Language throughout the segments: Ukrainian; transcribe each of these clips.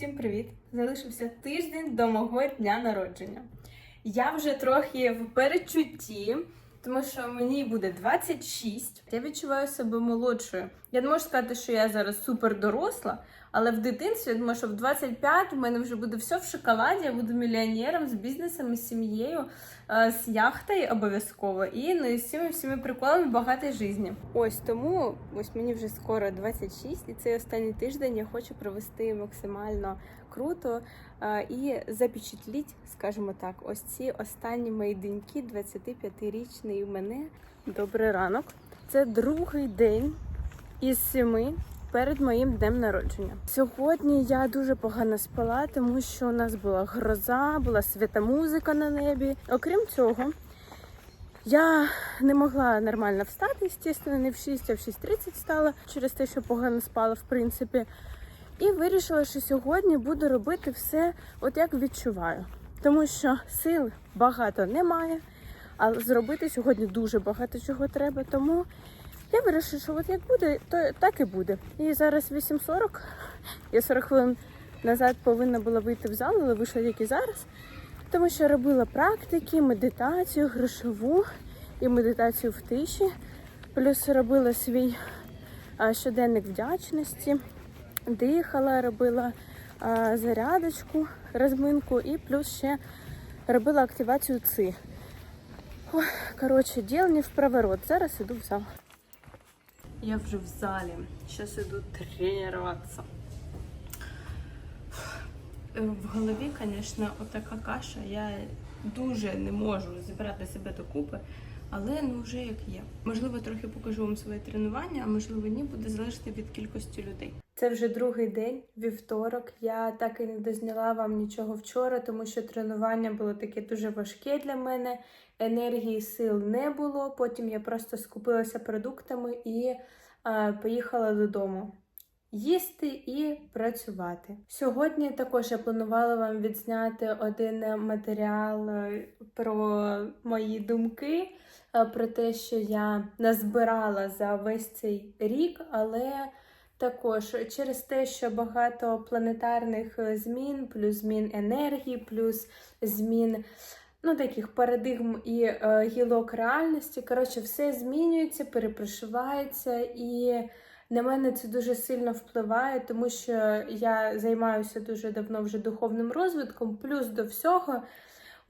Всім привіт! Залишився тиждень до мого дня народження. Я вже трохи в передчутті, тому що мені буде 26. Я відчуваю себе молодшою. Я не можу сказати, що я зараз супер доросла, але в дитинстві я думаю, що в 25 у мене вже буде все в шоколаді. Я буду мільйонером з бізнесом, з сім'єю, е, з яхтою обов'язково і ну, і з всіми приколами багатої житті. Ось тому ось мені вже скоро 26, і цей останній тиждень я хочу провести максимально круто і запечатліть, скажімо так, ось ці останні мої деньки, 25-річний мене. Добрий ранок. Це другий день із семи перед моїм днем народження. Сьогодні я дуже погано спала, тому що у нас була гроза, була свята музика на небі. Окрім цього, я не могла нормально встати, звісно, не в 6, а в 6.30 встала через те, що погано спала, в принципі. І вирішила, що сьогодні буду робити все, от як відчуваю. Тому що сил багато немає, але зробити сьогодні дуже багато чого треба. Тому я вирішила, що от як буде, то так і буде. І зараз 8.40. Я 40 хвилин назад повинна була вийти в зал, але вийшла тільки зараз. Тому що робила практики, медитацію, грошову і медитацію в тиші. Плюс робила свій а, щоденник вдячності, дихала, робила зарядочку, розминку і плюс ще робила активацію ЦИ. Коротше, діл не в проворот. Зараз іду в зал. Я вже в залі. Зараз іду тренуватися. В голові, звісно, отака каша. Я дуже не можу зібрати себе докупи, але ну вже як є. Можливо, трохи покажу вам своє тренування, а можливо, ні, буде залежати від кількості людей. Це вже другий день, вівторок. Я так і не дозняла вам нічого вчора, тому що тренування було таке дуже важке для мене. Енергії сил не було. Потім я просто скупилася продуктами і а, поїхала додому. Їсти і працювати. Сьогодні також я планувала вам відзняти один матеріал е, про мої думки, е, про те, що я назбирала за весь цей рік, але також через те, що багато планетарних е, змін, плюс змін енергії, плюс змін ну, таких парадигм і е, гілок реальності. Коротше, все змінюється, перепрошивається і. На мене це дуже сильно впливає, тому що я займаюся дуже давно вже духовним розвитком. Плюс до всього,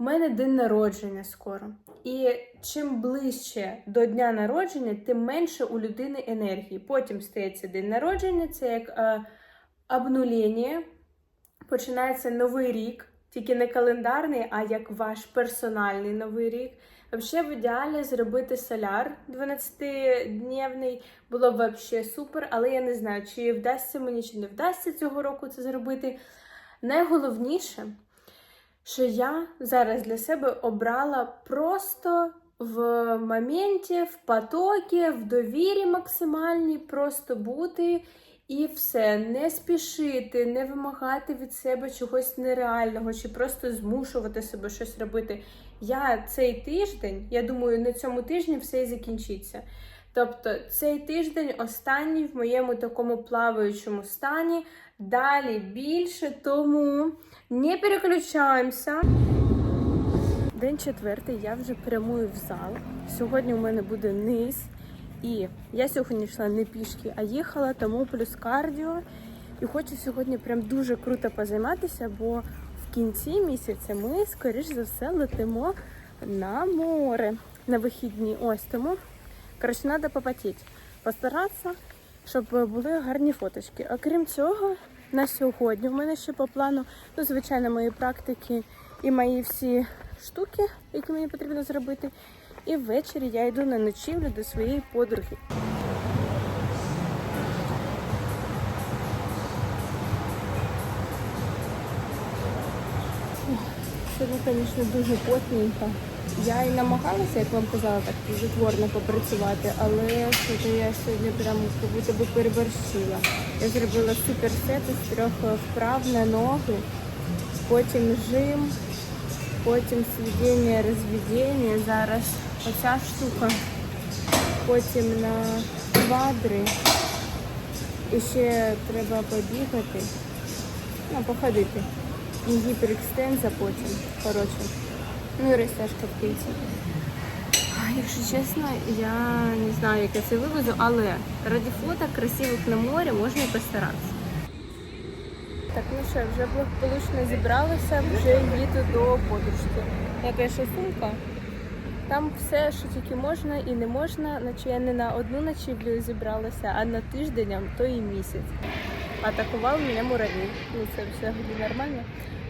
у мене день народження скоро. І чим ближче до дня народження, тим менше у людини енергії. Потім стається день народження, це як е, обнулення. Починається новий рік, тільки не календарний, а як ваш персональний новий рік. Взагалі, в ідеалі зробити соляр 12-дневний було б взагалі супер, але я не знаю, чи вдасться мені, чи не вдасться цього року це зробити. Найголовніше, що я зараз для себе обрала просто в моменті, в потокі, в довірі максимальній, просто бути. І все, не спішити, не вимагати від себе чогось нереального, чи просто змушувати себе щось робити. Я цей тиждень, я думаю, на цьому тижні все і закінчиться. Тобто цей тиждень останній в моєму такому плаваючому стані. Далі більше, тому не переключаємося. День четвертий, я вже прямую в зал. Сьогодні у мене буде низ. І я сьогодні йшла не пішки, а їхала, тому плюс кардіо. І хочу сьогодні прям дуже круто позайматися, бо в кінці місяця ми, скоріш за все, летимо на море на вихідні. Ось тому, коротше, треба попотіти, постаратися, щоб були гарні фоточки. Окрім цього, на сьогодні в мене ще по плану, ну, звичайно, мої практики і мої всі штуки, які мені потрібно зробити. І ввечері я йду на ночівлю до своєї подруги. Звісно, дуже потненько. Я і намагалася, як вам казала, так затворно попрацювати, але що я сьогодні прямо як будто би переборщила. Я зробила суперсет із трьох вправ на ноги, потім жим, потім сведення, розведення. Зараз оця штука, потім на квадри. І ще треба побігати. Ну, походити. Єгипет екстенза потім. Коротше. Ну і розтяжка в кільці. Якщо чесно, я не знаю, як я це вивезу, але раді фото красивих на морі можна і постаратися. Так, ну що, вже благополучно зібралася, вже їду до подружки. Яка ще сумка? Там все, що тільки можна і не можна, наче я не на одну ночівлю зібралася, а на тиждень, то і місяць. Атакував мене муравій. Ну це взагалі нормально.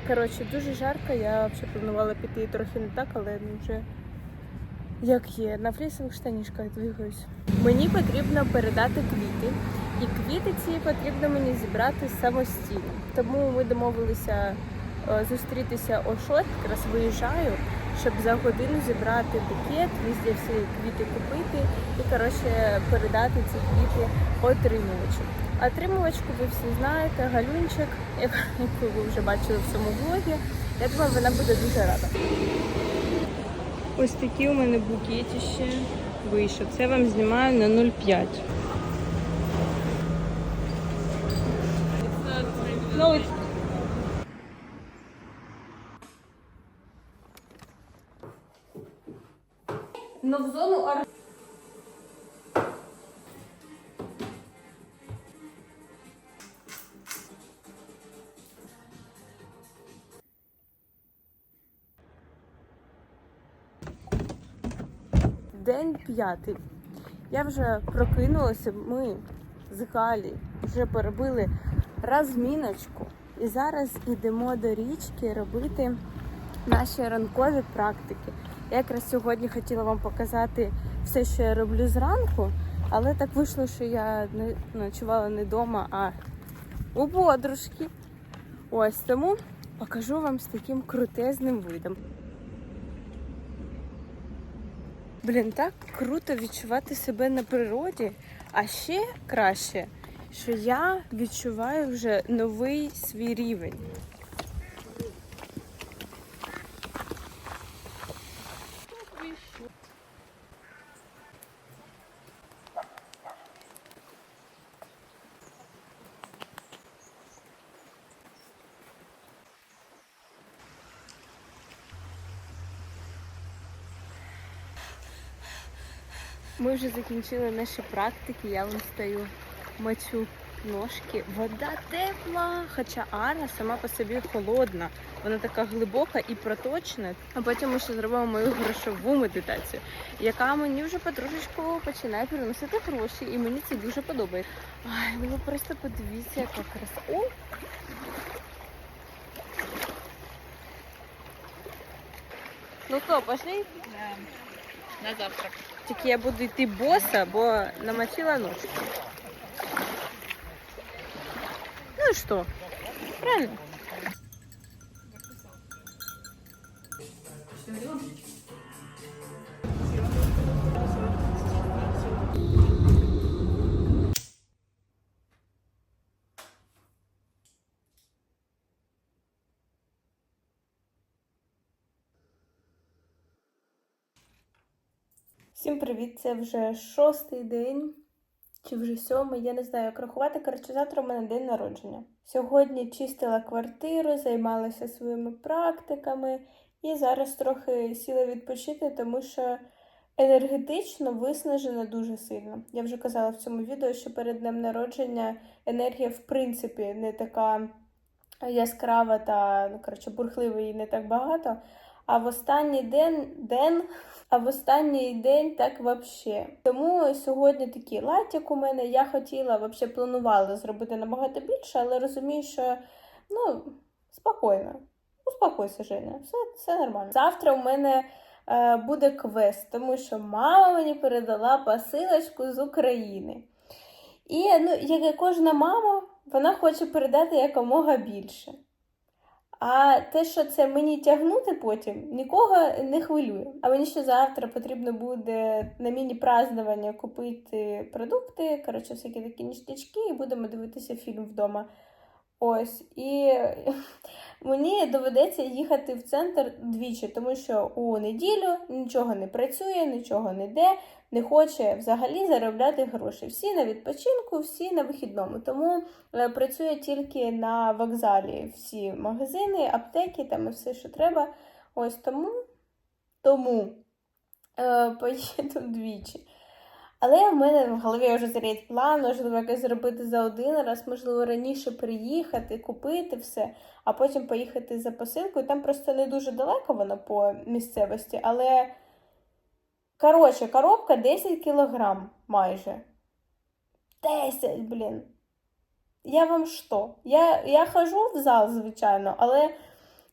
Коротше, дуже жарко. Я взагалі планувала піти трохи не так, але ну вже як є. На флісових штанішках двигаюсь. Мені потрібно передати квіти. І квіти ці потрібно мені зібрати самостійно. Тому ми домовилися е, зустрітися о 6, якраз виїжджаю, щоб за годину зібрати букет, везде всі квіти купити і коротше передати ці квіти отримувачу. Отримувачку ви всі знаєте, Галюнчик, яку ви вже бачили в цьому влогі. Я думаю, вона буде дуже рада. Ось такі у мене букетище вийшов. Це вам знімаю на 0,5. No. Но в зону День п'ятий. Я вже прокинулася. Ми з Галі вже перебили розміночку. І зараз йдемо до річки робити наші ранкові практики. Я якраз сьогодні хотіла вам показати все, що я роблю зранку, але так вийшло, що я ночувала не вдома, а у подружки. Ось тому покажу вам з таким крутезним видом. Блін, так круто відчувати себе на природі, а ще краще, що я відчуваю вже новий свій рівень. Ми вже закінчили наші практики, я вам стою мочу ножки. Вода тепла, хоча Ара сама по собі холодна. Вона така глибока і проточна. А потім ми ще зробимо мою грошову медитацію, яка мені вже потрошечку починає приносити гроші, і мені це дуже подобається. Ай, ну просто подивіться, яка краса. Ну що, пошли? На завтрак. Тільки я буду йти боса, бо намочила ножки. Ну і що? Правильно? Всім привіт! Це вже шостий день, чи вже сьомий, я не знаю, як рахувати. Коротше, завтра у мене день народження. Сьогодні чистила квартиру, займалася своїми практиками і зараз трохи сіла відпочити, тому що енергетично виснажена дуже сильно. Я вже казала в цьому відео, що перед днем народження енергія, в принципі, не така яскрава та ну, коротше, бурхлива і не так багато. А в останній день, день а в останній день так вообще. Тому сьогодні такий латік у мене. Я хотіла, вообще планувала зробити набагато більше, але розумію, що ну, спокійно. Успокойся, Женя, все, все нормально. Завтра у мене е, буде квест, тому що мама мені передала посилочку з України. І ну, як і кожна мама, вона хоче передати якомога більше. А те, що це мені тягнути потім, нікого не хвилює. А мені ще завтра потрібно буде на міні-празднування купити продукти, коротше, всякі такі ніштячки, і будемо дивитися фільм вдома. Ось. І мені доведеться їхати в центр двічі, тому що у неділю нічого не працює, нічого не йде, не хоче взагалі заробляти гроші. Всі на відпочинку, всі на вихідному. Тому е, працює тільки на вокзалі всі магазини, аптеки, там і все, що треба. Ось тому, тому е, поїду двічі. Але в мене в голові вже зріє план, можливо, якось зробити за один раз, можливо, раніше приїхати, купити все, а потім поїхати за посилкою. Там просто не дуже далеко воно по місцевості, але коротше, коробка 10 кілограм майже. 10, блін. Я вам що? Я, я хожу в зал, звичайно, але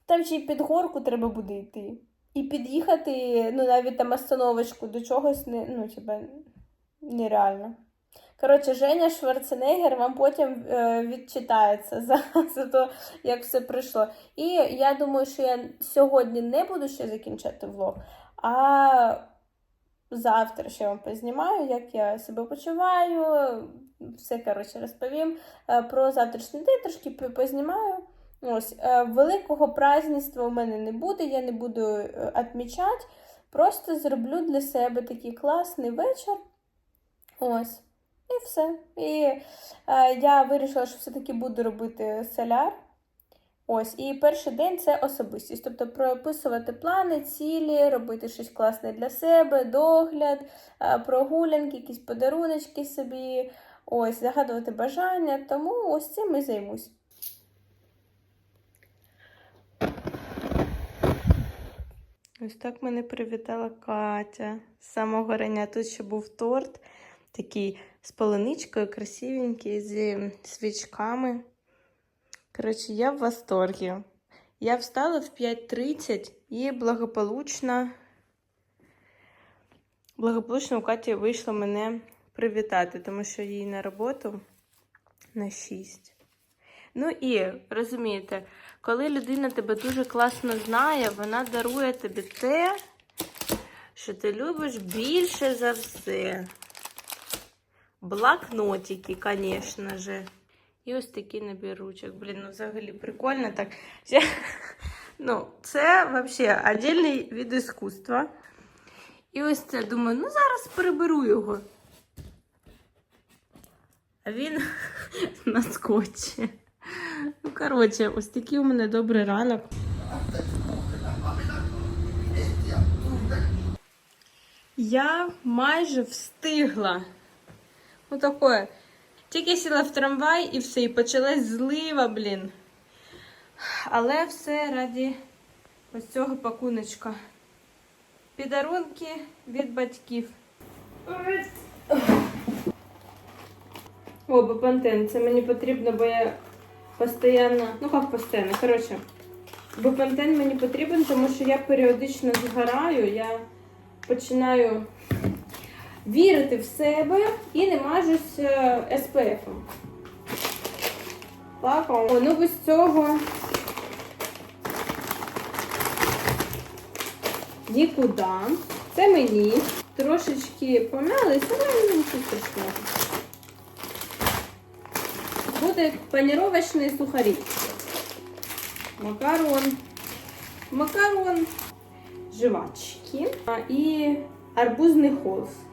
там ще й під горку треба буде йти. І під'їхати, ну, навіть там остановочку до чогось не, ну, типа, нереально. Коротше, Женя Шварценеггер вам потім е, відчитається за, за те, як все пройшло. І я думаю, що я сьогодні не буду ще закінчати влог, а завтра ще вам познімаю, як я себе почуваю. Все, коротше, розповім Е, про завтрашній день, трошки познімаю. Ось, е, великого празднества у мене не буде, я не буду е, відмічати. Просто зроблю для себе такий класний вечір. Ось. І все. І е, я вирішила, що все-таки буду робити соляр. Ось, і перший день це особистість. Тобто прописувати плани, цілі, робити щось класне для себе, догляд, е, прогулянки, якісь подаруночки собі, ось, загадувати бажання. Тому ось цим і займусь. Ось так мене привітала Катя з самого рання. Тут ще був торт, такий з полуничкою, красивенький, зі свічками. Коротше, я в восторгі. Я встала в 5.30 і благополучно, благополучно у Каті вийшло мене привітати, тому що їй на роботу на 6. Ну і розумієте, коли людина тебе дуже класно знає, вона дарує тобі те, що ти любиш більше за все. Блокнотики, звісно же. І ось такий набір ручок. Блін, ну взагалі прикольно так. Ну, це взагалі віддільний від іскусства. І ось це думаю, ну зараз переберу його. А він на скотчі. Ну, коротше, ось такий у мене добрий ранок. Я майже встигла. Ну таке. Тільки сіла в трамвай і все, і почалась злива, блін. Але все раді ось цього пакуночка. Підарунки від батьків. О, бепантен. Це мені потрібно, бо я постійно. Ну як постійно, коротше. Бепантен мені потрібен, тому що я періодично згораю, я починаю вірити в себе і не мажусь е, СПФ. Так, о, ну без цього нікуди. Це мені. Трошечки помялись, але нічого страшного. Буде паніровочний сухарі. Макарон. Макарон. Жвачки. А, І арбузний холст.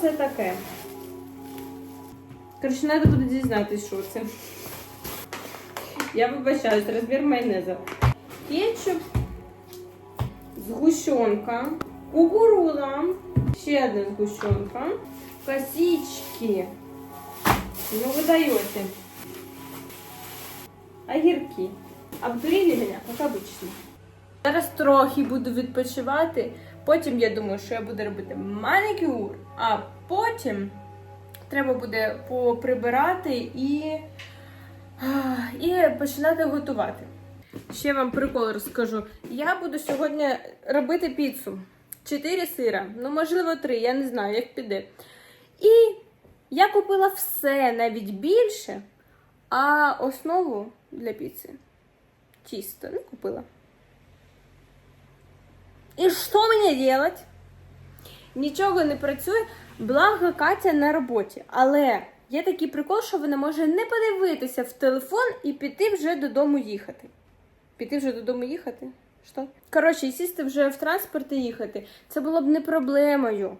Це таке? Коротше, треба буде дізнатися, що це. Я вибачаюсь, розбір майонезу. Кетчуп, згущенка, кукуруза, ще одна згущенка, косички. Ну, ви даєте. Огірки. Обдурили мене, як обично. Зараз трохи буду відпочивати. Потім я думаю, що я буду робити манікюр, а потім треба буде поприбирати і, і починати готувати. Ще вам прикол розкажу. Я буду сьогодні робити піцу. Чотири сира, ну можливо три, я не знаю, як піде. І я купила все, навіть більше, а основу для піци тісто не купила. І що мені делать? Нічого не працює, благо Катя на роботі. Але Є такий прикол, що вона може не подивитися в телефон і піти вже додому їхати. Піти вже додому їхати? Що? Коротше, і сісти вже в транспорт і їхати. Це було б не проблемою.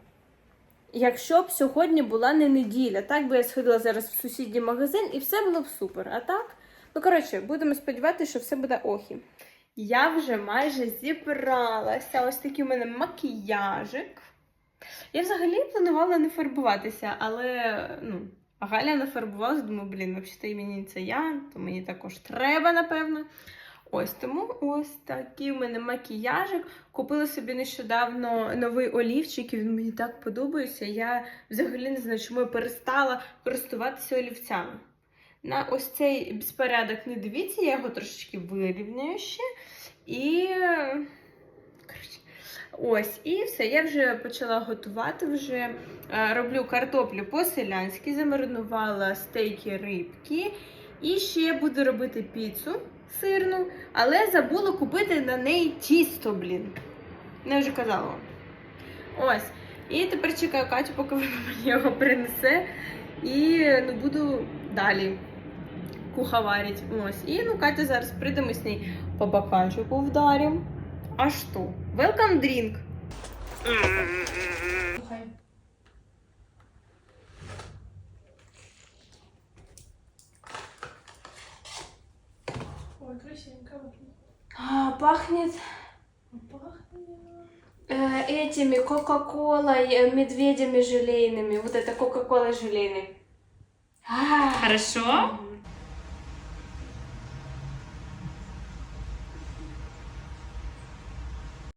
Якщо б сьогодні була не неділя, так би я сходила зараз в сусідній магазин і все було б супер. А так, ну коротше, будемо сподіватися, що все буде охі. Я вже майже зібралася. Ось такий у мене макіяжик. Я взагалі планувала не фарбуватися, але ну, Галя нафарбувалася, думаю, блін, взагалі мені це я, то мені також треба, напевно. Ось тому ось такий у мене макіяжик. Купила собі нещодавно новий олівчик, і він мені так подобається. Я взагалі не знаю, чому я перестала користуватися олівцями. На ось цей безпорядок не дивіться, я його трошечки вирівняю ще. І. Ось, і все. Я вже почала готувати. Вже е, роблю картоплю по-селянськи, замаринувала стейки рибки. І ще буду робити піцу сирну, але забула купити на неї тісто, блін. Не вже казала. Ось. І тепер чекаю Катю, поки вона мені його принесе. І ну, буду далі куховарить. Ось. І ну, Катя зараз прийде, ми з нею по бокальчику вдарим. А що? Welcome drink. Ой, красивенько. А, пахнет э, этими Кока-Колой, э, медведями желейными. Вот это Кока-Кола желейный. А, Хорошо?